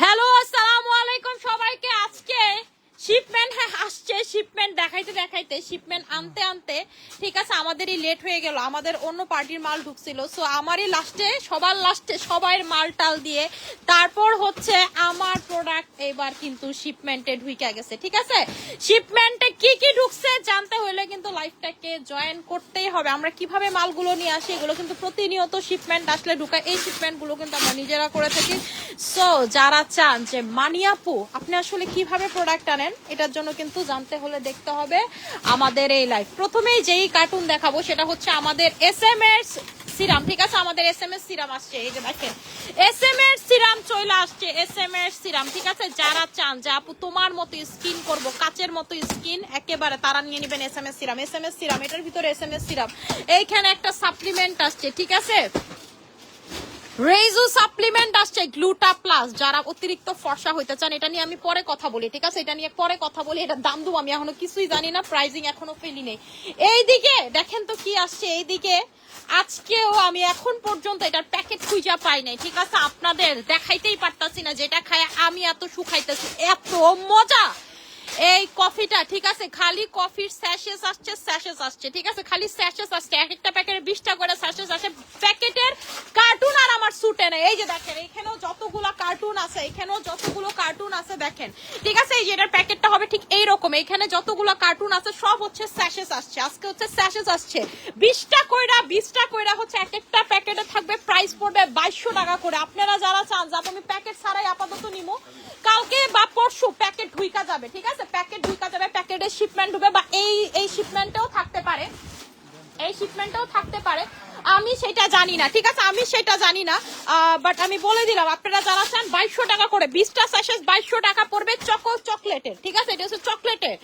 Hello shipment আসছে। Shipment দেখাইতে দেখাইতে শিপমেন্ট আনতে আনতে, ঠিক আছে, আমাদেরই লেট হয়ে গেল। আমাদের অন্য পার্টির মাল ঢুকছিল। সো আমারই লাস্টে সবার লাস্টে সবাই মাল টাল দিয়ে, তারপর হচ্ছে আমার প্রোডাক্ট এবার কিন্তু শিপমেন্টে ঢুকে গেছে, ঠিক আছে? শিপমেন্টে কি কি ঢুকছে জানতে হলে কিন্তু লাইফটাকে জয়েন করতেই হবে। আমরা কীভাবে মালগুলো নিয়ে আসি, এগুলো কিন্তু প্রতিনিয়ত শিপমেন্ট আসলে ঢুকায়। এই শিপমেন্টগুলো কিন্তু আমরা নিজেরা করে থাকি। সো যারা চান যে, মানিয়াপু, আপনি আসলে কীভাবে প্রোডাক্ট আনেন? এটার জন্য কিন্তু জানতে হলে দেখতে হবে আমাদের এই লাইফ প্রথমেই যেই কার্টুন দেখাবো সেটা হচ্ছে আমাদের এস এম এর সিরাম ঠিক আছে? আমাদের এস এম এর সিরাম আসছে। এই যে দেখেন, এস এম এর সিরাম চলে আসছে। এস এম এর সিরাম ঠিক আছে? যারা চান, যে আপু তোমার মতো স্কিন করব, কাচের মতো স্কিন একেবারে তারা নিয়ে নেবেন S M S serum S M এর সিরাম এটার ভিতরে এস এম এস সিরাম এইখানে একটা সাপ্লিমেন্ট আসছে, ঠিক আছে? রেজু সাপ্লিমেন্ট আসছে গ্লুটা প্লাস যারা অতিরিক্ত ফর্সা হইতে চান, এটা নিয়ে আমি পরে কথা বলি, ঠিক আছে? এটা নিয়ে পরে কথা বলি, এটা দাম দুম আমি এখনও কিছুই জানি না প্রাইজিং এখনও ফেলি নেই। এইদিকে, দেখেন তো কি আসছে, এইদিকে। আজকেও আমি এখন পর্যন্ত এটার প্যাকেট খুঁজা পাই নাই, ঠিক আছে? আপনাদের দেখাইতেই পারতাছি না যেটা খায়, আমি এত সুখাইতেছি এত মজা। এই কফিটা, ঠিক আছে? খালি কফির স্যাশেস আসছে স্যাশেস আসছে, ঠিক আছে? খালি স্যাশেস আসছে। এক একটা প্যাকেটে বিশটা করে স্যাশেস আসে। প্যাকেটের কার্টুন আর আমার সুটে না এই যে দেখেন, এখানেও যতগুলো কার্টুন আছে, এখানেও যতগুলো কার্টুন আছে, দেখেন। ঠিক আছে? এই যে এটার প্যাকেটটা হবে ঠিক এই রকম এখানে যতগুলো কার্টুন আছে, সব হচ্ছে স্যাশেস আসছে। আজকে হচ্ছে স্যাশেস আসছে। বিশটা কইরা বিশটা কইরা হচ্ছে এক একটা প্যাকেটে থাকবে প্রাইস পড়বে বাইশশো টাকা করে। আপনারা যারা চান যে আমি প্যাকেট ছাড়াই আপাতত নিবো কালকে বা পরশু প্যাকেট ঢুইকা যাবে, ঠিক আছে? প্যাকেট ঢুকা যাবে প্যাকেটের শিপমেন্ট ঢুকবে বা এই এই শিপমেন্টেও থাকতে পারে। এই শিপমেন্টেও থাকতে পারে। আমি সেটা জানি না, ঠিক আছে? আমি সেটা জানি না। বাট আমি বলে দিলাম, আপনারা যারা চান, বাইশশো টাকা করে, বিশটা স্যাশেস বাইশশো টাকা পড়বে চকো চকলেটের ঠিক আছে? এটা হচ্ছে চকলেটের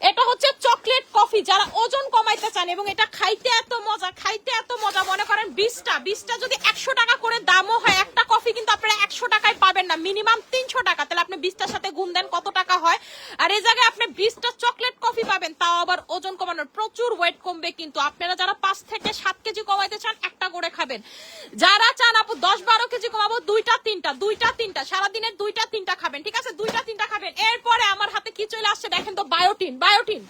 এটা হচ্ছে চকলেট কফি, যারা ওজন কমাইতে চান এবং এটা খাইতে এত মজা, খাইতে এত মজা, মনে করেন বিশটা বিশটা যদি একশো টাকা করে দামও হয়, একটা কফি কিন্তু আপনারা একশো টাকায় পাবেন না, মিনিমাম তিনশো টাকা। তাহলে আপনি বিশটার সাথে গুণ দেন কত টাকা হয়। আর এই জায়গায় আপনি বিশটা চকলেট কফি পাবেন, তাও আবার ওজন কমানোর। প্রচুর ওয়েট কমবে কিন্তু। আপনারা যারা পাঁচ থেকে সাত কেজি কমাইতে চান, একটা করে খাবেন। যারা চান, আপু, দশ বারো কেজি কমাবো, দুইটা, তিনটা দুইটা, তিনটা সারাদিনের দুইটা, তিনটা খাবেন, ঠিক আছে? দুইটা, তিনটা খাবেন। এরপরে আমার হাতে কি চলে আসছে, দেখেন তো biotin biotin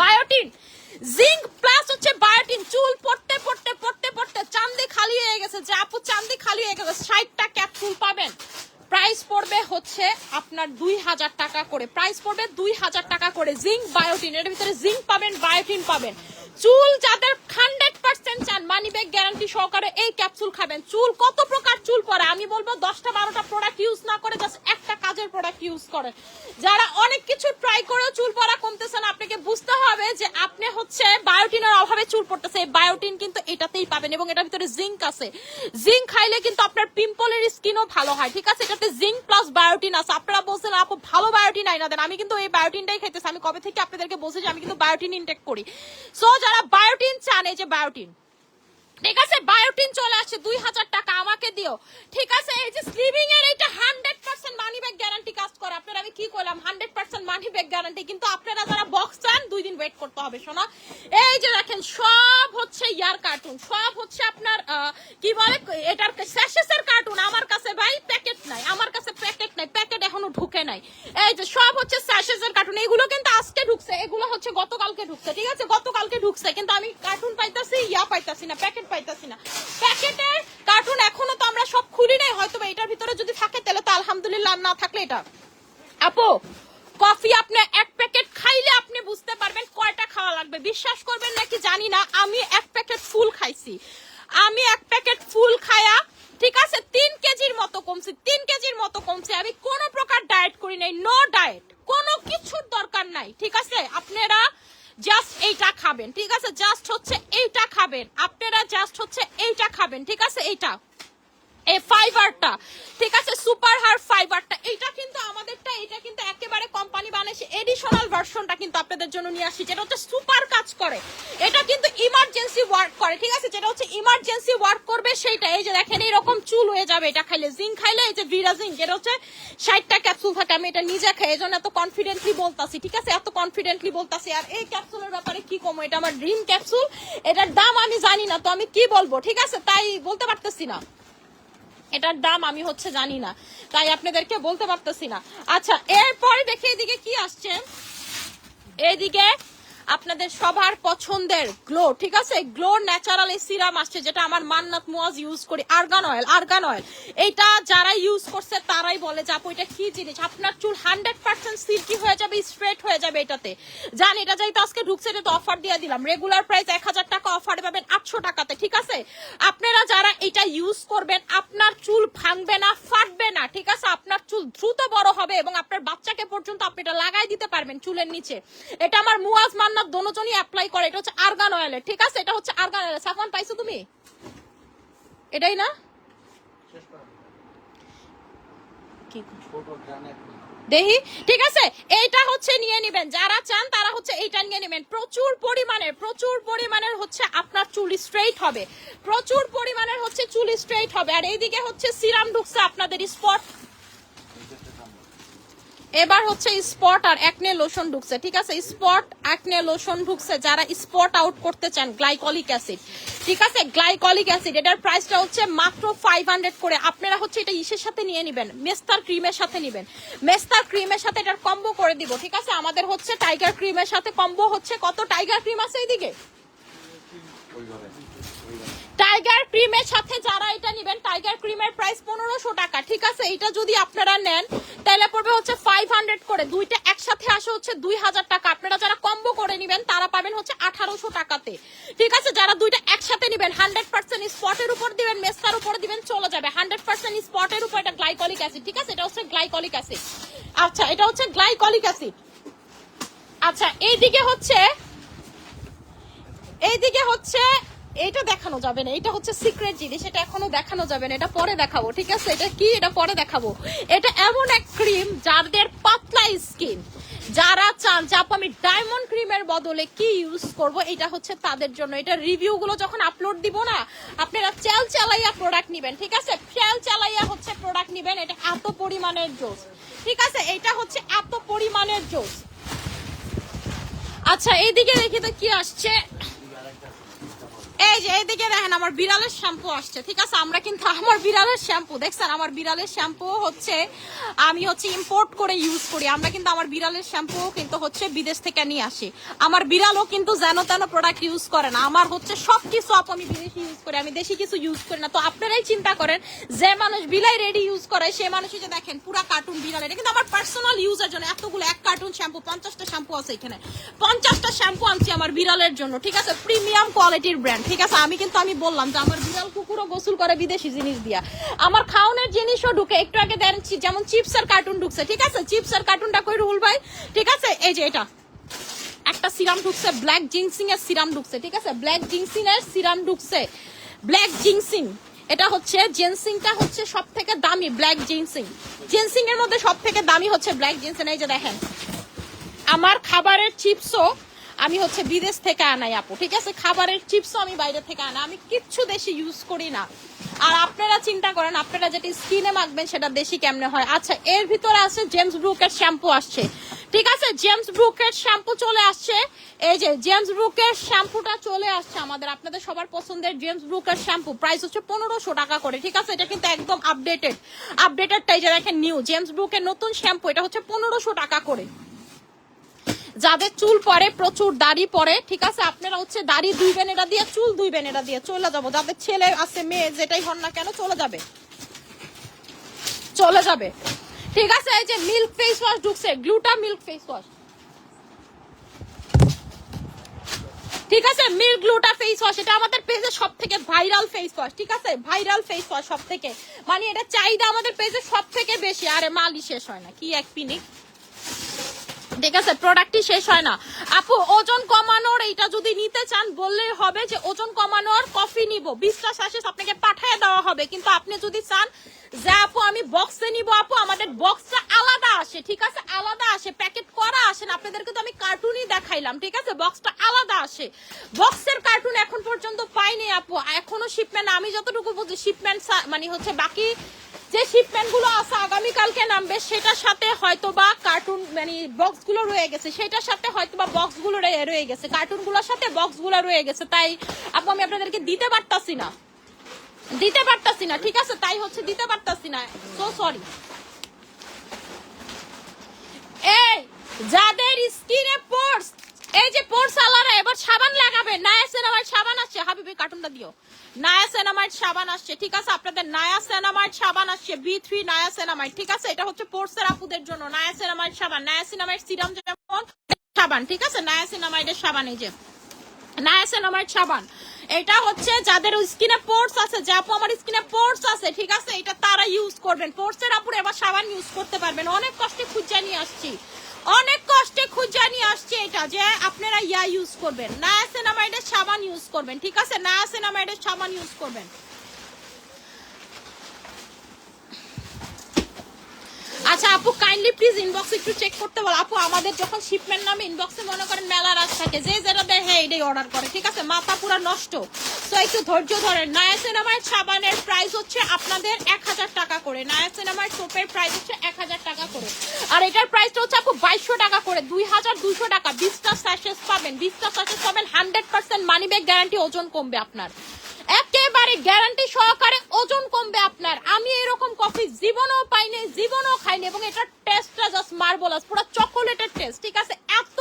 biotin zinc plus হচ্ছে বায়োটিন চুল পড়তে পড়তে পড়তে পড়তে চান্দি খালি হয়ে গেছে। যে আপু চান্দি খালি হয়ে গেছে, ষাটটা ক্যাপসুল পাবেন। প্রাইস পড়বে হচ্ছে আপনার দুই হাজার টাকা করে। প্রাইস পড়বে দুই হাজার টাকা করে। জিঙ্ক বায়োটিন এর ভিতরে জিঙ্ক পাবেন বায়োটিন পাবেন। চুল যাদের হান্ড্রেড পার্সেন্ট চান মানি ব্যাগ গ্যারান্টি সহকারে এই ক্যাপসুল খাবেন। চুল কত প্রকার চুল পরে? আমি বলব দশটা, বারোটা প্রোডাক্ট ইউজ না করে জাস্ট একটা কাজের প্রোডাক্ট ইউজ করে। যারা অনেক কিছু ট্রাই করেও চুল পড়া কমতেছে না, আপনাকে বুঝতে হবে যে আপনি হচ্ছে বায়োটিনের অভাবে চুল পড়তেছে এই বায়োটিন কিন্তু এটাতেই পাবেন এবং এটার ভিতরে জিঙ্ক আছে। জিঙ্ক খাইলে কিন্তু আপনার পিম্পলের স্কিনও ভালো হয়, ঠিক আছে? এটাতে জিঙ্ক প্লাস বায়োটিন আছে। আপনারা বলছেন, আপু, ভালো বায়োটিন আইনা দেন। আমি কিন্তু এই বায়োটিনটাই খাইতেছি। আমি কবে থেকে আপনাদেরকে বলছি যে আমি কিন্তু বায়োটিন ইনটেক করি। সো যারা বায়োটিন চান এই যে বায়োটিন ঠিক আছে বায়োটিন চলে আসছে, দুই হাজার টাকা আমাকে দিও। ঠিক আছে, এই যে স্লিভিং এর এটা hundred percent money back guarantee কাজ করে। আপনারা আমি কি করলাম? Hundred percent money back guarantee কিন্তু আপনারা যারা বক্স চান, দুই দিন ওয়েট করতে হবে, শোনা। এই যে দেখেন, সব হচ্ছে ইয়ার কার্টুন সব হচ্ছে আপনার কি বলে, এটার স্যাশেসের কার্টুন আমার কাছে ভাই প্যাকেট নাই, আমার কাছে প্যাকেট নাই প্যাকেট এখনও ঢুকে নাই। এই যে সব হচ্ছে স্যাশেসের কার্টুন এগুলো কিন্তু আজকে ঢুকছে, এগুলো হচ্ছে গতকালকে ঢুকছে, ঠিক আছে? গতকালকে ঢুকছে, কিন্তু আমি কার্টুন পাইতাছি, ইয়া পাইতাছি না প্যাকেট পাইতাছি না প্যাকেটের কার্টুন এখনও তো আমরা সব খুলি নাই হয়তো এটার ভিতরে যদি থাকে তাহলে তো আলহামদুলিল্লাহ না থাকলে এটা। আপু, কফি আপনি এক প্যাকেট খাইলে আপনি বুঝতে পারবেন কয়টা খাওয়া লাগবে। বিশ্বাস করবেন নাকি জানি না, আমি এক প্যাকেট ফুল খাইছি। আমি এক প্যাকেট ফুল খায়া, ঠিক আছে, তিন কেজির মতো কমছি, তিন কেজির মতো কমছি। আমি কোনো প্রকার ডায়েট করি নাই নো ডায়েট কোনো কিছুর দরকার নাই, ঠিক আছে? আপনারা জাস্ট এইটা খাবেন, ঠিক আছে? জাস্ট হচ্ছে এইটা খাবেন। আপনারা জাস্ট হচ্ছে এইটা খাবেন, ঠিক আছে? এইটা। এই ফাইবারটা ঠিক আছে? সুপার হার ফাইবারটা এটা কিন্তু আমাদেরটা এটা কিন্তু একেবারে কোম্পানি বানাইছে এডিশনাল ভার্সনটা কিন্তু আপনাদের জন্য নিয়ে আসি, যেটা হচ্ছে সুপার কাজ করে। এটা কিন্তু ইমার্জেন্সি ওয়ার্ক করে, ঠিক আছে? যেটা হচ্ছে ইমার্জেন্সি ওয়ার্ক করবে সেইটা। এই যে দেখেন এরকম চুল হয়ে যাবে এটা খাইলে। জিঙ্ক খাইলে এই যে ভিরা জিঙ্ক এটা হচ্ছে ষাটটা ক্যাপসুল থাকে, আমি এটা নিজে খাই, এই জন্য এত কনফিডেন্টলি বলতাছি, ঠিক আছে? এত কনফিডেন্টলি বলতাছি। আর এই ক্যাপসুলের ব্যাপারে কি কমো? এটা আমার ড্রিম ক্যাপসুল এটার দাম আমি জানি না, তো আমি কি বলব, ঠিক আছে? তাই বলতে পারতেছি না। এটার দাম আমি হচ্ছে জানি না। তাই আপনাদেরকে বলতে পারতেছি না। আচ্ছা এরপরে দেখে এদিকে কি আসছে। এইদিকে আপনাদের সবার পছন্দের গ্লো, ঠিক আছে? গ্লো ন্যাচারাল এই সিরাম আসছে, যেটা আমার মান্নাত মুয়াজ ইউজ করি। আর্গান অয়েল আর্গান অয়েল এটা যারা ইউজ করছে, তারাই বলে যে, আপু, এটা কি জিনিস? আপনার চুল হান্ড্রেড পার্সেন্ট সিল্কি হয়ে যাবে? স্ট্রেট হয়ে যাবে এটাতে। জান, এটা যাই তো আজকে ঢুকছে, এটা তো অফার দিয়ে দিলাম। রেগুলার প্রাইস এক হাজার টাকা অফার পাবেন আটশো টাকাতে, ঠিক আছে? আপনারা যারা এটা ইউজ করবেন, আপনার চুল ভাঙবে না, ফাটবে না, ঠিক আছে? আপনার চুল দ্রুত বড় হবে এবং আপনার বাচ্চাকে পর্যন্ত আপনি এটা লাগাই দিতে পারবেন চুলের নিচে। এটা আমার মুয়াজ মান্নাত দোনোজনই অ্যাপ্লাই করে। এটা হচ্ছে আর্গান অয়েলের ঠিক আছে? এটা হচ্ছে আর্গান অয়েল সাফান পাইছো তুমি? এটাই না? দেহি? ঠিক আছে? এইটা হচ্ছে নিয়ে নেবেন। যারা চান, তারা হচ্ছে এইটা নিয়ে নেবেন। প্রচুর পরিমাণের প্রচুর পরিমাণের হচ্ছে আপনার চুল স্ট্রেইট হবে। প্রচুর পরিমাণের হচ্ছে চুল স্ট্রেইট হবে। আর এইদিকে হচ্ছে সিরাম ঢুকছে আপনাদের স্পট এবার হচ্ছে স্পট আর একনে লোশন ঢুকছে, ঠিক আছে? স্পট একনে লোশন ঢুকছে, যারা স্পট আউট করতে চান গ্লাইকলিক অ্যাসিড ঠিক আছে? গ্লাইকলিক অ্যাসিড এটার প্রাইসটা হচ্ছে মাত্র ফাইভ হান্ড্রেড করে। আপনারা হচ্ছে এটা ইসের সাথে নিয়ে নেবেন, মেস্তার ক্রিমের সাথে নেবেন। মেস্তার ক্রিমের সাথে এটার কম্বো করে দিব, ঠিক আছে? আমাদের হচ্ছে টাইগার ক্রিমের সাথে কম্বো হচ্ছে, কত টাইগার ক্রিম আছে এইদিকে টাইগার ক্রিমের সাথে যারা এটা নেবেন টাইগার ক্রিমের প্রাইস পনেরোশো টাকা, ঠিক আছে? এটা যদি আপনারা নেন, তাহলে পড়বে হচ্ছে ফাইভ হান্ড্রেড করে। দুইটা একসাথে আসে হচ্ছে দুই হাজার টাকা। আপনারা যারা কম্বো করে নেবেন, তারা পাবেন হচ্ছে আঠারোশো টাকাতে। ঠিক আছে? যারা দুইটা একসাথে নেবেন হান্ড্রেড পার্সেন্ট স্পটের উপর দিবেন, মেস্তার উপর দিবেন, চলে যাবে। হান্ড্রেড পার্সেন্ট স্পটের উপর এটা গ্লাইকলিক অ্যাসিড ঠিক আছে? এটা হচ্ছে গ্লাইকলিক অ্যাসিড আচ্ছা এটা হচ্ছে গ্লাইকলিক অ্যাসিড আচ্ছা এইদিকে হচ্ছে এইদিকে হচ্ছে এটা দেখানো যাবে না, এটা হচ্ছে সিক্রেট জিনিস, এটা এখনও দেখানো যাবে না, এটা পরে দেখাবো, ঠিক আছে? এটা কি? এটা পরে দেখাবো। এটা এমন এক ক্রিম যাদের পাতলা স্কিন যারা চান যে, আপু, আমি ডায়মন্ড ক্রিমের বদলে কি ইউজ করব? এটা হচ্ছে তাদের জন্য। এটা রিভিউ গুলো যখন আপলোড দিব না, আপনারা চেল চালাইয়া প্রোডাক্ট নিবেন, ঠিক আছে? চেল চালাইয়া হচ্ছে প্রোডাক্ট নিবেন, এটা এত পরিমাণের জোস, ঠিক আছে? এটা হচ্ছে এত পরিমাণের জোস। আচ্ছা এইদিকে দেখি তো কি আসছে। এই যে, এইদিকে দেখেন আমার বিড়ালের শ্যাম্পু আসছে, ঠিক আছে? আমরা কিন্তু আমার বিড়ালের শ্যাম্পু, দেখছেন? আমার বিড়ালের শ্যাম্পু হচ্ছে, আমি হচ্ছে ইম্পোর্ট করে ইউজ করি। আমরা কিন্তু আমার বিড়ালের শ্যাম্পু কিন্তু হচ্ছে বিদেশ থেকে নিয়ে আসি। আমার বিড়ালও কিন্তু যেন তেন প্রোডাক্ট ইউজ করে না। আমার হচ্ছে সব কিছু আপ আমি বিদেশি ইউজ করি, আমি দেশি কিছু ইউজ করি না। তো আপনারাই চিন্তা করেন, যে মানুষ বিলাই রেডি ইউজ করে, সে মানুষই যে দেখেন পুরা কার্টুন বিড়াল। এটা কিন্তু আমার পার্সোনাল ইউজের জন্য এতগুলো এক কার্টুন শ্যাম্পু পঞ্চাশটা শ্যাম্পু আছে এখানে। পঞ্চাশটা শ্যাম্পু আনছি আমার বিড়ালের জন্য, ঠিক আছে? প্রিমিয়াম কোয়ালিটির ব্র্যান্ড ঠিক আছে, আমি কিন্তু, আমি বললাম যে আমার বিড়াল কুকুরও গোসল করে বিদেশি জিনিস দিয়া। আমার খাওয়ানোর জিনিসও ঢুকে, একটু আগে দেন যেমন চিপসের কার্টুন ঢুকছে, ঠিক আছে? চিপস চিপসের কার্টুনটা কই রুল ভাই? ঠিক আছে? এই যে এটা। একটা সিরাম ঢুকছে, ব্ল্যাক জিংসিং এর সিরাম ঢুকছে, ঠিক আছে? ব্ল্যাক জিংসিং এর সিরাম ঢুকছে। ব্ল্যাক জিংসিং, এটা হচ্ছে জেন্সিংটা হচ্ছে সব থেকে দামি ব্ল্যাক জিনসিং জেন্সিং এর মধ্যে সব থেকে দামি হচ্ছে ব্ল্যাক জিনসিং এই যে দেখেন। আমার খাবারের চিপসও আমি হচ্ছে বিদেশ থেকে আনাই, আপু, ঠিক আছে? খাবারের চিপসও আমি বাইরে থেকে আনা। আমি কিচ্ছু দেশি ইউজ করি না। আর আপনারা চিন্তা করেন, আপনারা যেটা স্কিনে মাখবেন, সেটা দেশি কেমনে হয়? আচ্ছা এর ভিতরে আছে জেমস ব্রুকের শ্যাম্পু আসছে। ঠিক আছে? জেমস ব্রুকের শ্যাম্পু চলে আসছে। এই যে জেমস ব্রুকের শ্যাম্পুটা চলে আসছে আমাদের। আপনাদের সবার পছন্দের জেমস ব্রুকের শ্যাম্পু প্রাইস হচ্ছে পনেরোশো টাকা করে, ঠিক আছে? এটা কিন্তু একদম আপডেটেড আপডেটেডটাই যে দেখেন নিউ জেমস ব্রুকের নতুন শ্যাম্পু এটা হচ্ছে পনেরোশো টাকা করে। যাদের চুল পরে প্রচুর দাড়ি পরে ঠিক আছে? আপনারা হচ্ছে দাড়ি দুইবেন এটা দিয়ে, চুল দুইবেন এটা দিয়ে চলে যাব। যাদের ছেলে আছে, মেয়ে, যেটাই হন না কেন, চলে যাবে। চলে যাবে। ঠিক আছে, এই যে মিল্ক ফেস ওয়াশ ঢুকছে গ্লুটা মিল্ক ফেস ওয়াশ ঠিক আছে মিল্ক গ্লুটা ফেস ওয়াশ এটা আমাদের পেজে সব থেকে ভাইরাল ফেস ওয়াশ ঠিক আছে? ভাইরাল ফেস ওয়াশ সব থেকে মানে এটা চাহিদা আমাদের পেজে সব থেকে বেশি, আরে মালি শেষ হয় না, কি এক পিনিক? ঠিক আছে প্রোডাক্টই শেষ হয় না। আপু, ওজন কমানোর এইটা যদি নিতে চান, বললেই হবে যে ওজন কমানোর কফি নিব। বিশটা শ্বাসেস আপনাকে পাঠিয়ে দেওয়া হবে। কিন্তু আপনি যদি চান যে, আপু, আমি বক্সে নিব, আপু, আমাদের বক্সটা আলাদা আসে, ঠিক আছে? আলাদা আসে প্যাকেট করা আসে না। আপনাদেরকে তো আমি কার্টুনই দেখাইলাম, ঠিক আছে? বক্সটা আলাদা আসে। বক্সের কার্টুন এখন পর্যন্ত পাইনি, আপু। এখনও শিপমেন্ট আমি যতটুকু বুঝি শিপমেন্ট মানে হচ্ছে বাকি যে শিপমেন্টগুলো আছে আগামীকালকে নামবে, সেটার সাথে হয়তো বা কার্টুন মানে বক্সগুলো রয়ে গেছে। সেটার সাথে হয়তো বা বক্সগুলো রয়ে- গেছে। কার্টুনগুলোর সাথে বক্সগুলো রয়ে গেছে। তাই আপু, আমি আপনাদেরকে দিতে পারতাছি না। দিতে পারতাছি না, ঠিক আছে? তাই হচ্ছে দিতে পারতাছি না। সো সরি এই যাদের স্কিনে পোর্স এই যে পোর্স আলারা, এবার সাবান লাগাবে। নায়া সেনামাইট সাবান আছে। হাবিবি কার্টুনটা দিও। নায়া সেনামাইট সাবান আসছে, ঠিক আছে? আপনাদের নায়া সেনামাইট সাবান আসছে, বি থ্রি নায়া সেনামাইট, ঠিক আছে? এটা হচ্ছে পোর্সের আপুদের জন্য। নায়া সেনামাইট সাবান, নায়া সেনামাইট সিরাম যেমন, সাবান, ঠিক আছে? নায়া সেনামাইটের সাবান এই যে। নায়াসিনামাইড সাবান, এটা হচ্ছে যাদের স্কিনে পোর্স আছে, যে আপু আমার স্কিনে পোর্স আছে, ঠিক আছে? এটা তারা ইউজ করবেন। পোর্সের আপুরে এবার সাবান ইউজ করতে পারবেন। অনেক কষ্টে খুঁজে নিয়ে আসছি। অনেক কষ্টে খুঁজে নিয়ে আসছে এটা যে আপনারা ইয়া ইউজ করবেন। না অ্যাসেনামাইডের সাবান ইউজ করবেন, ঠিক আছে? না অ্যাসেনামাইডের সাবান ইউজ করবেন। আচ্ছা আপু কাইন্ডলি প্লিজ ইনবক্স একটু চেক করতে বল। আপু, আমাদের যখন শিপমেন্ট নামে ইনবক্সে মনে করেন মেলা রাজ থাকে, যে যেটা দেয় হ্যাঁ এটাই অর্ডার করে, ঠিক আছে? মাথা পুরো নষ্ট। তো একটু ধৈর্য ধরেন। নায়া সিনেমার সাবানের প্রাইস হচ্ছে আপনাদের এক হাজার টাকা করে। নায়া সিনেমার সোপের প্রাইস হচ্ছে এক হাজার টাকা করে। আর এটার প্রাইসটা হচ্ছে, আপু, বাইশশো টাকা করে। দুই হাজার দুইশো টাকা। বিশটা স্যাশেস পাবেন। বিশটা স্যাশেস পাবেন। Hundred percent money back guarantee ওজন কমবে আপনার। একেবারে গ্যারান্টি সহকারে ওজন কমবে আপনার। আমি এরকম কফি জীবনেও পাইনি, জীবনেও খাইনি এবং এটার টেস্টটা জাস্ট মার্বলাস পুরো চকোলেটের টেস্ট ঠিক আছে? এত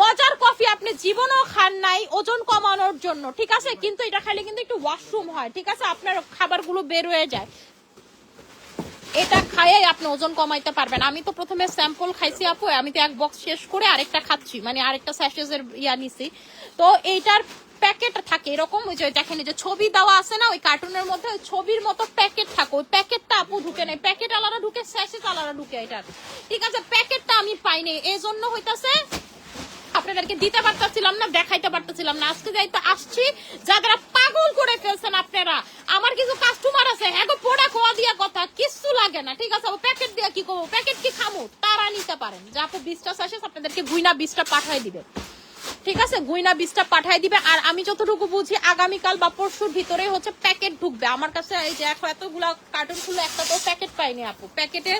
মজার কফি আপনি জীবনেও খান নাই ওজন কমানোর জন্য, ঠিক আছে? কিন্তু এটা খাইলে কিন্তু একটু ওয়াশরুম হয়, ঠিক আছে? আপনার খাবারগুলো বের হয়ে যায়। এটা খাইয়ে আপনি ওজন কমাইতে পারবেন। আমি তো প্রথমে স্যাম্পল খাইছি আপু, আমি তো এক বক্স শেষ করে আরেকটা খাচ্ছি মানে আরেকটা স্যাশেজের ইয়া নিছি। তো এইটার প্যাকেট থাকে, এরকম ওই যে দেখেন যে ছবি দেওয়া আছে না, ওই কার্টুনের মধ্যে ওই ছবির মতো প্যাকেট থাকে, ওই প্যাকেটটা আপু ঢুকে নেই, প্যাকেট আলাদা ঢুকে স্যাশেজ আলাদা ঢুকে এটার ঠিক আছে, প্যাকেটটা আমি পাইনি এই জন্য হইতাছে আপনাদেরকে দিতে পারতেছিলাম না, দেখাইতে পারতেছিলাম না। আজকে যাই তো আসছি, যারা পাগল করে ফেলছেন আপনারা, আমার কিছু কাস্টমার আছে হ্যাঁ গো, পোড়া খোয়া দিয়া কথা কিচ্ছু লাগে না, ঠিক আছে প্যাকেট দিয়া কি করব, প্যাকেট কি খামো, তারা নিতে পারেন। যা আপু বিশটা শেষ, আপনাদেরকে গুইনা বিশটা পাঠাই দিবে। ঠিক আছে, গুইনা বীজটা পাঠাই দিবে, আর আমি যতটুকু বুঝি আগামীকাল বা পরশুর ভিতরে হচ্ছে প্যাকেট ঢুকবে। আমার কাছে এই যে এখন এতগুলা কার্টুনগুলো একটা তো প্যাকেট পাইনি আপু। প্যাকেটে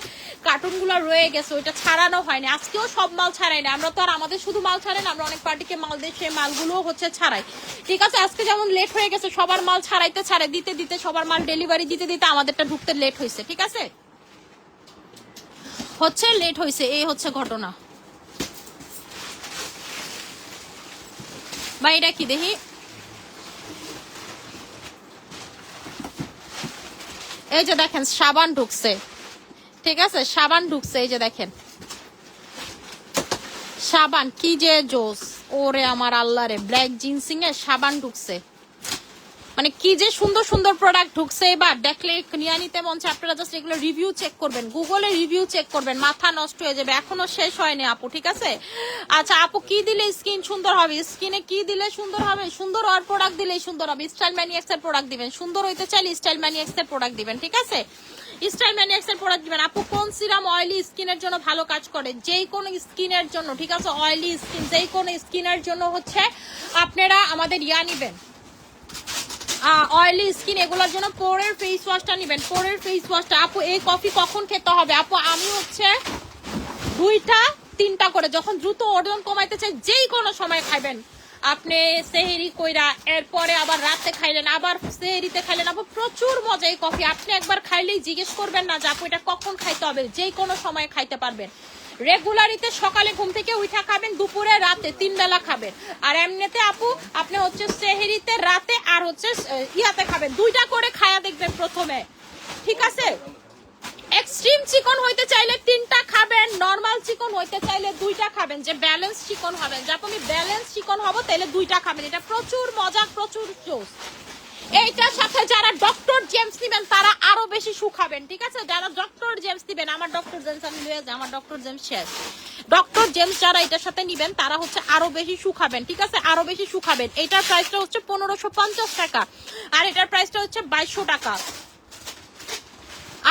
কার্টুনগুলো রয়ে গেছে, ওইটা ছাড়ানো হয়নি। আজকেও সব মাল ছাড়াই না আমরা তো আর আমাদের শুধু মাল ছাড়াই না, আমরা অনেক পার্টিকে মাল দিই সেই মালগুলো হচ্ছে ছাড়াই। ঠিক আছে, আজকে যেমন লেট হয়ে গেছে, সবার মাল ছাড়াইতে ছাড়াই, দিতে দিতে সবার মাল ডেলিভারি দিতে দিতে আমাদেরটা ঢুকতে লেট হয়েছে ঠিক আছে? হচ্ছে লেট হয়েছে এই হচ্ছে ঘটনা। বা রাখি দেখি এই যে দেখেন, সাবান ঢুকছে। ঠিক আছে? সাবান ঢুকছে, এই যে দেখেন। সাবান, কি যে জোস। ওরে আমার আল্লাহ রে, ব্ল্যাক জিন্সিং এ সাবান ঢুকছে। মানে কি যে সুন্দর সুন্দর প্রোডাক্ট ঢুকছে এবার। দেখলে নিয়ে নিতে মন আপনারা জাস্ট এগুলো রিভিউ চেক করবেন। গুগলে রিভিউ চেক করবেন। মাথা নষ্ট হয়ে যাবে। এখনও শেষ হয়নি আপু, ঠিক আছে? আচ্ছা আপু কি দিলে স্কিন সুন্দর হবে? স্কিনে কি দিলে সুন্দর হবে? সুন্দর আর প্রোডাক্ট দিলেই সুন্দর হবে। স্টাইল ম্যানিয়াক্স এর প্রোডাক্ট দিবেন। সুন্দর হইতে চাইলে স্টাইল ম্যানিয়াক্স এর প্রোডাক্ট দিবেন, ঠিক আছে? স্টাইল ম্যানিয়াক্স এর প্রোডাক্ট দিবেন। আপু, কোন সিরাম অয়েলি স্কিনের জন্য ভালো কাজ করে? যেই কোনো স্কিনের জন্য, ঠিক আছে? অয়েলি স্কিন যেই কোনো স্কিনের জন্য হচ্ছে আপনারা আমাদের ইয়া নিবেন। অয়েলি স্কিন এগুলোর জন্য পোরের ফেস ওয়াশটা নেবেন। পোরের ফেস ওয়াশটা আপু, এই কফি কখন খেতে হবে? আপু, আমি হচ্ছে দুইটা, তিনটা করে, যখন দ্রুত ওজন কমাইতে চাই, যেই কোনো সময় খাইবেন। আপনি সেহেরি কইরা এরপরে আবার রাতে খাইলেন, আবার সেহেরিতে খাইলেন, আপু, প্রচুর মজা এই কফি আপনি একবার খাইলেই জিজ্ঞেস করবেন না যে, আপু, এটা কখন খাইতে হবে? যেই কোনো সময় খাইতে পারবেন। রেগুলারিতে সকালে ঘুম থেকে উঠা খাবেন, দুপুরে রাতে তিন বেলা খাবেন। আর এমনিতে আপু, আপনি হচ্ছে সেহেরিতে রাতে আর হচ্ছে ইয়াতে খাবেন। দুইটা করে খায়া দেখবেন প্রথমে। ঠিক আছে? এক্সট্রিম চিকন হইতে চাইলে তিনটা খাবেন নর্মাল চিকন হইতে চাইলে দুইটা খাবেন। যে ব্যালেন্স চিকন হবেন যে আপনি ব্যালেন্স চিকন হব তাহলে দুইটা খাবেন। এটা প্রচুর মজা, প্রচুর জোস এইটার সাথে যারা ডক্টর জেমস নেবেন, তারা আরও বেশি সুখাবেন, ঠিক আছে? যারা ডক্টর জেমস নেবেন, আমার ডক্টর জেমস আমি লয়ে যাই, আমার ডক্টর জেমস শেষ। ডক্টর জেমস যারা এটার সাথে নিবেন, তারা হচ্ছে আরও বেশি সুখাবেন, ঠিক আছে? আরও বেশি সুখাবেন। এটার প্রাইসটা হচ্ছে পনেরোশো টাকা, আর এটার প্রাইসটা হচ্ছে বাইশশো টাকা।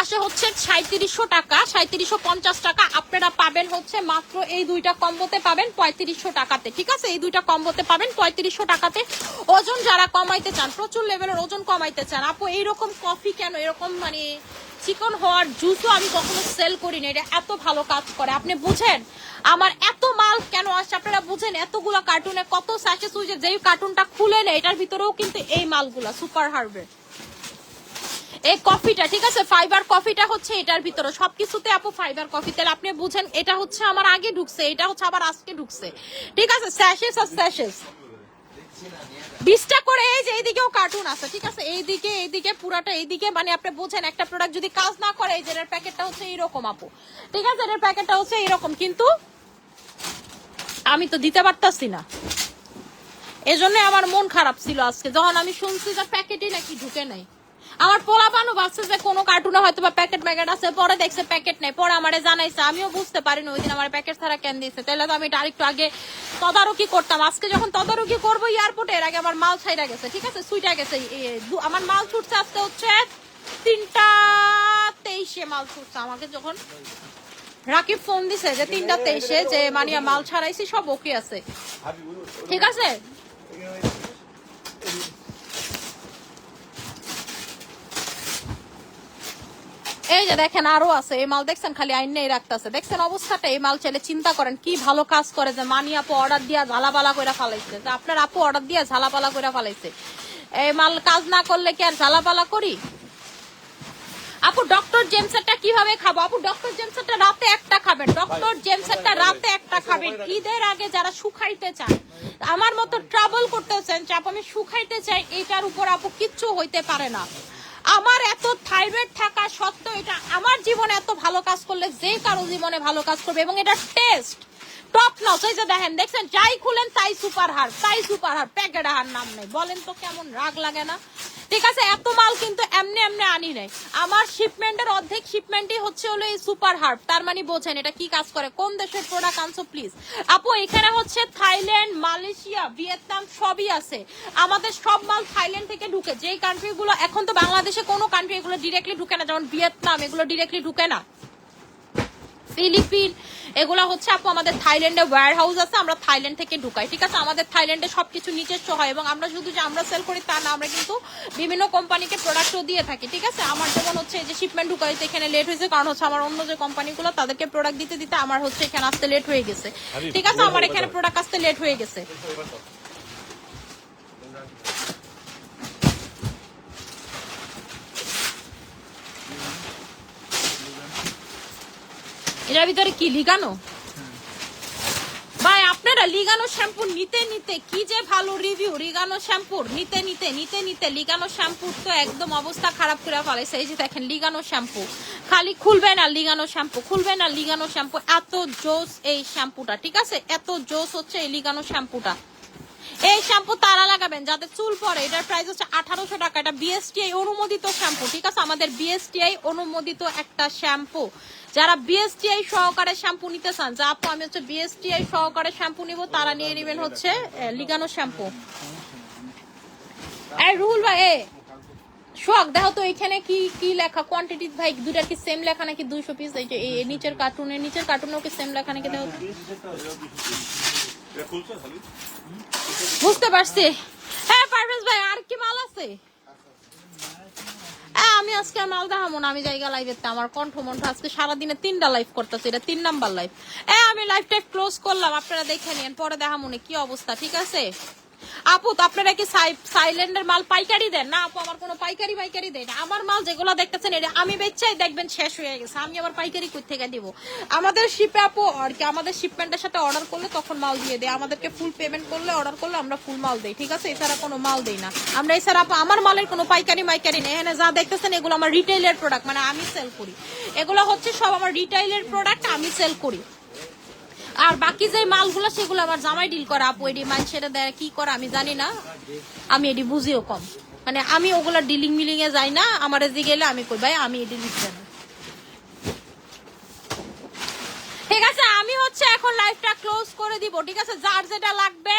আসে হচ্ছে সাঁত্রিশশো টাকা সাঁত্রিশশো পঞ্চাশ টাকা। আপনারা পাবেন হচ্ছে মাত্র এই দুইটা কম্বোতে পাবেন পঁয়ত্রিশশো টাকাতে, ঠিক আছে? এই দুইটা কম্বোতে পাবেন পঁয়ত্রিশশো টাকাতে। ওজন যারা কমাইতে চান, প্রচুর লেভেলের ওজন কমাইতে চান, আপু, এইরকম কফি কেন? এরকম মানে চিকন হওয়ার জুসও আমি কখনো সেল করি না এটা এত ভালো কাজ করে। আপনি বুঝেন? আমার এত মাল কেন আসছে? আপনারা বুঝেন, এতগুলো কার্টুনে কত স্যাচে সুইজে যেই কার্টুনটা খুলে নেয়, এটার ভিতরেও কিন্তু এই মালগুলা সুপার হার্বের এই কফিটা, ঠিক আছে? ফাইবার কফিটা হচ্ছে এটার ভিতরে। সবকিছুতে আপু ফাইবার কফি তাহলে আপনি বুঝেন, এটা হচ্ছে আমার আগে ঢুকছে, এটা হচ্ছে আবার আজকে ঢুকছে। ঠিক আছে? স্যাশেস আর স্যাশেস বিশটা করে এই যে এইদিকেও কার্টুন আছে, ঠিক আছে? এইদিকে এইদিকে, পুরাটা এইদিকে। মানে আপনি বুঝেন, একটা প্রোডাক্ট যদি কাজ না করে, এই যে এর প্যাকেটটা হচ্ছে এইরকম আপু। ঠিক আছে? এর প্যাকেটটা হচ্ছে এইরকম। কিন্তু আমি তো দিতে পারতাছি না। এজন্য আমার মন খারাপ ছিল আজকে। যখন আমি শুনছি যে প্যাকেটই নাকি ঢুকে নাই। আমার পোলা পানু ভাবছে যে কোনো কার্টুনে হয়তো বা প্যাকেট প্যাকেট আছে, পরে দেখছে প্যাকেট নেই, পরে আমারে জানাইছে। আমিও বুঝতে পারিনি ওই দিন আমার প্যাকেট ছাড়া কেন দিয়েছে। তাহলে তো আমি এটা আরেকটু আগে তদারকি করতাম। আজকে যখন তদারকি করব এয়ারপোর্টে এর আগে আমার মাল ছাইরা গেছে, ঠিক আছে? সুইটা গেছে আমার মাল ছুটছে আজকে হচ্ছে তিনটা তেইশে মাল ছুটছে। আমাকে যখন রাকিব ফোন দিছে যে তিনটা তেইশে, যে মানে মাল ছাড়াইছি, সব ওকে আছে। ঠিক আছে? এই যে দেখেন আরও আছে, এই মাল দেখছেন খালি আইনেই রাখতেছে। দেখছেন অবস্থাটা, এই মাল চাইলে চিন্তা করেন কি ভালো কাজ করে যে মানি আপু অর্ডার দিয়া ঝালাপালা করে ফালাইছে। আপনার আপু অর্ডার দিয়া ঝালাপালা করে ফালাইছে। এই মাল কাজ না করলে কি আর ঝালাপালা করি? আপু ডক্টর জেমসেরটা কীভাবে খাব? আপু ডক্টর জেমসেরটা রাতে একটা খাবেন। ডক্টর জেমসেরটা রাতে একটা খাবেন। ঈদের আগে যারা শুকাইতে চান আমার মতো ট্রাভেল করতে চান আপু আমি শুকাইতে চাই, এটার উপর আপু কিচ্ছু হইতে পারে না। আমার এত থাইরয়েড থাকা সত্ত্বেও এটা আমার জীবনে এত ভালো কাজ করলে যে কারও জীবনে ভালো কাজ করবে এবং এটা টেস্ট টপ নচ এই যে দেখেন, দেখছেন? যাই খুলেন, তাই সুপার হার তাই সুপার হার প্যাকেট হার নাম নেই। বলেন তো কেমন রাগ লাগে না? ঠিক আছে, এত মাল কিন্তু এমনি এমনি আনি নাই। আমার শিপমেন্টের অর্ধেক শিপমেন্টই হচ্ছে হলো এই সুপার হার্ব তার মানে বোঝেন এটা কি কাজ করে, কোন দেশের প্রোডাক্ট আনছো প্লিজ আপু, এখানে হচ্ছে থাইল্যান্ড, মালয়েশিয়া, ভিয়েতনাম সবই আছে। আমাদের সব মাল থাইল্যান্ড থেকে ঢুকে, যেই কান্ট্রিগুলো এখন তো বাংলাদেশে কোনো কান্ট্রি এগুলো ডিরেক্টলি ঢুকে না, যেমন ভিয়েতনাম, এগুলো ডিরেক্টলি ঢুকে না। ফিলিপিন এগুলো হচ্ছে আপু আমাদের থাইল্যান্ডে ওয়্যার হাউস আছে আমরা থাইল্যান্ড থেকে ঢুকাই ঠিক আছে? আমাদের থাইল্যান্ডে সবকিছু নিজস্ব হয় এবং আমরা শুধু যে আমরা সেল করি তা না আমরা কিন্তু বিভিন্ন কোম্পানিকে প্রোডাক্টও দিয়ে থাকি ঠিক আছে? আমার যেমন হচ্ছে যে শিপমেন্ট ঢুকাইতে এখানে লেট হয়েছে কারণ হচ্ছে আমার অন্য যে কোম্পানিগুলো তাদেরকে প্রোডাক্ট দিতে দিতে আমার হচ্ছে এখানে আসতে লেট হয়ে গেছে ঠিক আছে? আমার এখানে প্রোডাক্ট আসতে লেট হয়ে গেছে। এটার ভিতরে কি লিগানো? ভাই, আপনারা লিগানো শ্যাম্পু নিতে নিতে কি যে ভালো রিভিউ লিগানো শ্যাম্পুর নিতে নিতে নিতে নিতে লিগানো শ্যাম্পুর তো একদম অবস্থা খারাপ করে ফেলাইছে এই যে দেখেন, লিগানো শ্যাম্পু। খালি খুলবে না লিগানো শ্যাম্পু, খুলবে না লিগানো শ্যাম্পু। এত জোস এই শ্যাম্পুটা, ঠিক আছে? এত জোস হচ্ছে এই লিগানো শ্যাম্পুটা। এই শ্যাম্পু তারা লাগাবেন, যাদের চুল পড়ে, এটার প্রাইস হচ্ছে আঠারোশো টাকা। এটা বিএসটিআই অনুমোদিত শ্যাম্পু, ঠিক আছে? আমাদের বিএসটিআই অনুমোদিত একটা শ্যাম্পু। যারা বিএসটিআই সহকারে শ্যাম্পু নিতে চান যা আপু আমি হচ্ছে বিএসটিআই সহকারে শ্যাম্পু নিব তারা নিয়ে নেবেন হচ্ছে লিগানো শ্যাম্পু। এই রুহুল ভাই এ শখ দেখো তো এখানে কি কি লেখা? কোয়ান্টিটি ভাই দুটা কি সেম লেখা নাকি দুইশো পিস এই যে নিচের কার্টুনের নিচের কার্টুনেও কি সেম লেখা নাকি দেখো? বুঝতে পারছি। হ্যাঁ পারভেজ ভাই আর কি মাল আছে? আমি আজকে আমি আলাদা হামুন আমি জায়গা লাইভ এতে, আমার কণ্ঠ মন্ঠ আজকে সারাদিনে তিনটা লাইভ করতেছি, এটা তিন নাম্বার লাইভ এ, আমি লাইভটা ক্লোজ করলাম, আপনারা দেখে নিন, পরে দেখা মনে কি অবস্থা, ঠিক আছে? আপু, তো আপনারা কি সাইলেন্ডের মাল পাইকারি দেন? না, আপু, আমার কোনো পাইকারি পাইকারি দেয় না। আমার মাল যেগুলো দেখতেছেন, এটা আমি বেচাই, দেখবেন শেষ হয়ে গেছে। আমি আবার পাইকারি কই থেকে দিব? আমাদের শিপে আপু, আর কি, আমাদের শিপমেন্টের সাথে অর্ডার করলে তখন মাল দিয়ে দেয়। আমাদেরকে ফুল পেমেন্ট করলে অর্ডার করলে আমরা ফুল মাল দেই, ঠিক আছে? এছাড়া কোনো মাল দেই না। আমরা এছাড়া আপু, আমার মালের কোনো পাইকারি মাইকারি নেই। এখানে যা দেখতেছেন, এগুলো আমার রিটেইলের প্রোডাক্ট মানে আমি সেল করি। এগুলো হচ্ছে সব আমার রিটেইলের প্রোডাক্ট আমি সেল করি। আর বাকি যে মালগুলো, সেগুলো আমার জামাই ডিল করা। আপু এডি মাইন সেটা দেয়, কি করে আমি জানি না। আমি এডি বুঝিও কম। মানে আমি ওগুলা ডিলিং মিলিং এ যাই না, আমার এদিকে গেলে আমি কই, ভাই, আমি এডি লিখতে না ঠিক আছে, আমি হচ্ছে এখন লাইভটা ক্লোজ করে দিব। ঠিক আছে, যার যেটা লাগবে,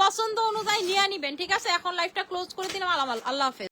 পছন্দ অনুযায়ী নিয়ে নিবেন। ঠিক আছে, এখন লাইভটা ক্লোজ করে দিলাম, আল্লাহ আল্লাহ হাফেজ।